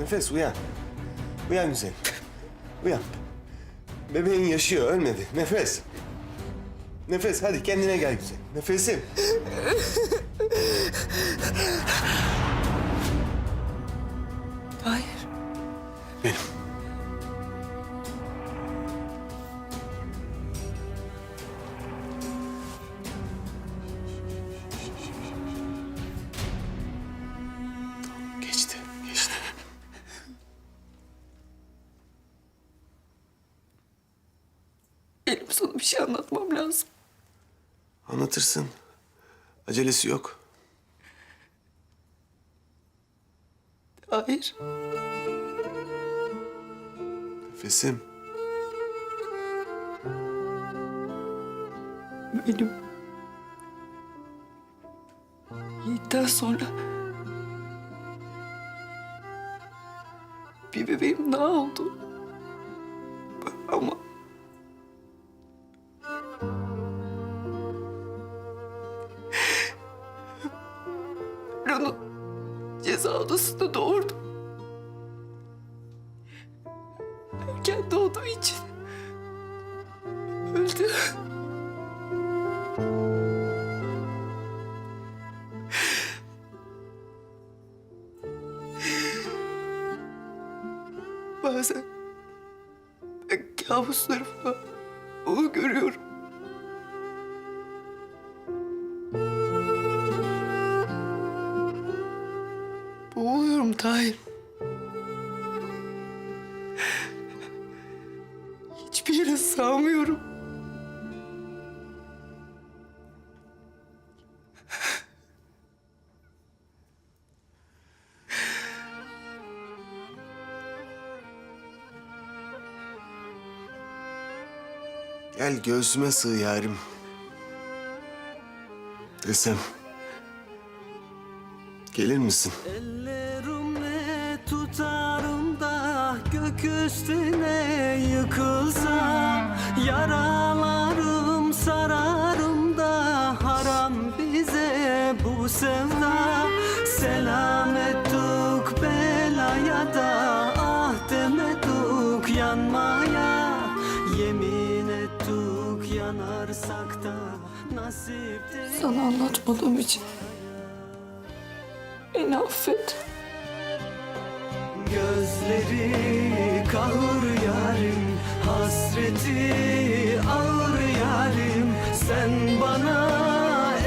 Nefes uyan. Uyan güzelim. Uyan. Bebeğin yaşıyor, ölmedi. Nefes. Nefes hadi kendine gel güzel. Nefesim. Hayır. Benim. Geçti, geçti. Benim sana bir şey anlatmam lazım. Anlatırsın. Acelesi yok. Hayır. Nefesim. Benim Yiğit'ten sonra bir bebeğim daha oldu. Ama ben onu ceza odasında doğurdum. Doğduğu için öldü. Bazen ben kabuslarımda onu görüyorum. Hiçbir yere sığamıyorum. Gel göğsüme sığ yarim. Desem. Gelir misin? Ellerimle tutarım gök üstüne yıkılsam Yaralarım sararım da haram bize bu sevda. Selam ettik belaya da ah demedik yanmaya. Yemin ettik yanarsak da nasip değil. Sana anlatmadığım için beni affet. Gözleri kahır yarim Hasreti ağır yarim. Sen bana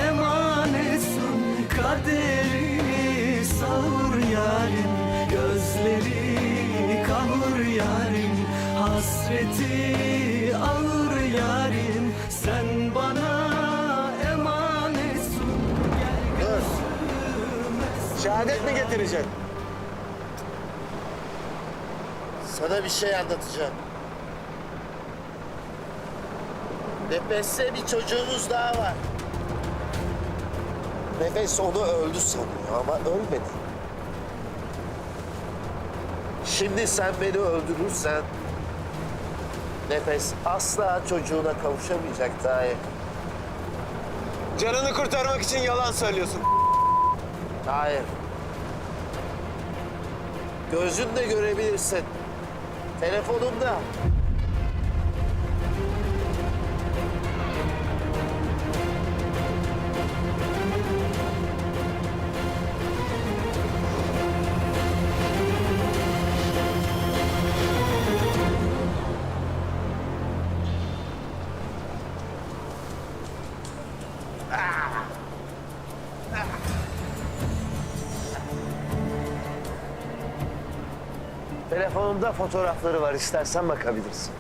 emanetsin Kaderimi sağır yarim. Gözleri kahır yarim Hasreti ağır yarim. Sen bana emanetsin Gel gözüme Şehadet mi getireceksin? Sana bir şey anlatacağım. Nefes'te bir çocuğumuz daha var. Nefes onu öldü sanıyor ama ölmedi. Şimdi sen beni öldürürsen Nefes asla çocuğuna kavuşamayacak dahi. Canını kurtarmak için yalan söylüyorsun. Hayır. Gözünle görebilirsin. Telefonumda. Telefonumda fotoğrafları var. İstersen bakabilirsin.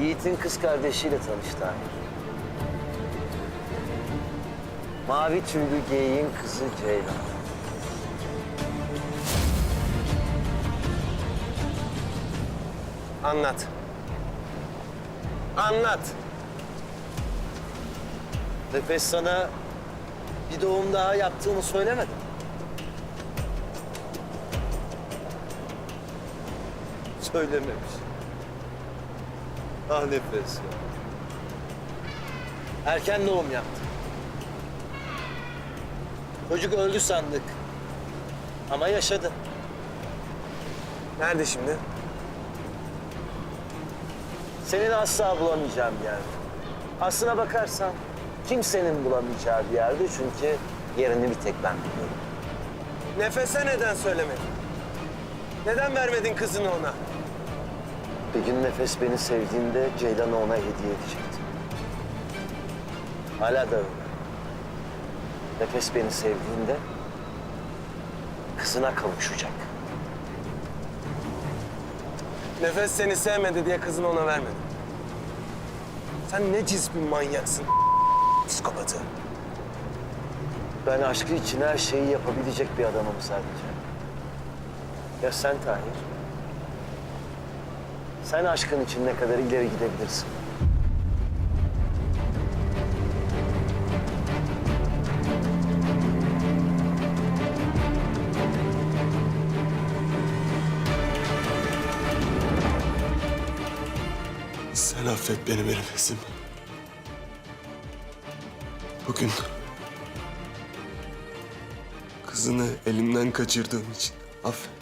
Yiğit'in kız kardeşiyle tanıştı Ahir. Mavi tüylü geyiğin kızı Ceylan. Anlat. Anlat. Nefes sana bir doğum daha yaptığını söylemedim. Söylememiş. Ah nefes ya. Erken doğum yaptı. Çocuk öldü sandık. Ama yaşadı. Nerede şimdi? Senin asla bulamayacağın bir yerde. Aslına bakarsan kimsenin bulamayacağı bir yerde çünkü yerini bir tek ben biliyorum. Nefese neden söylemedin? Neden vermedin kızını ona? Bir gün Nefes beni sevdiğinde Ceylan'ı ona hediye edecekti. Hala da öyle. Nefes beni sevdiğinde kızına kavuşacak. Nefes seni sevmedi diye kızını ona vermedin. Sen ne cins bir manyaksın. Psikopatı. Ben aşkı için her şeyi yapabilecek bir adamım sadece. Ya sen Tahir? Sen aşkın için ne kadar ileri gidebilirsin? Affet beni nefesim. Bugün kızını elimden kaçırdığım için affet.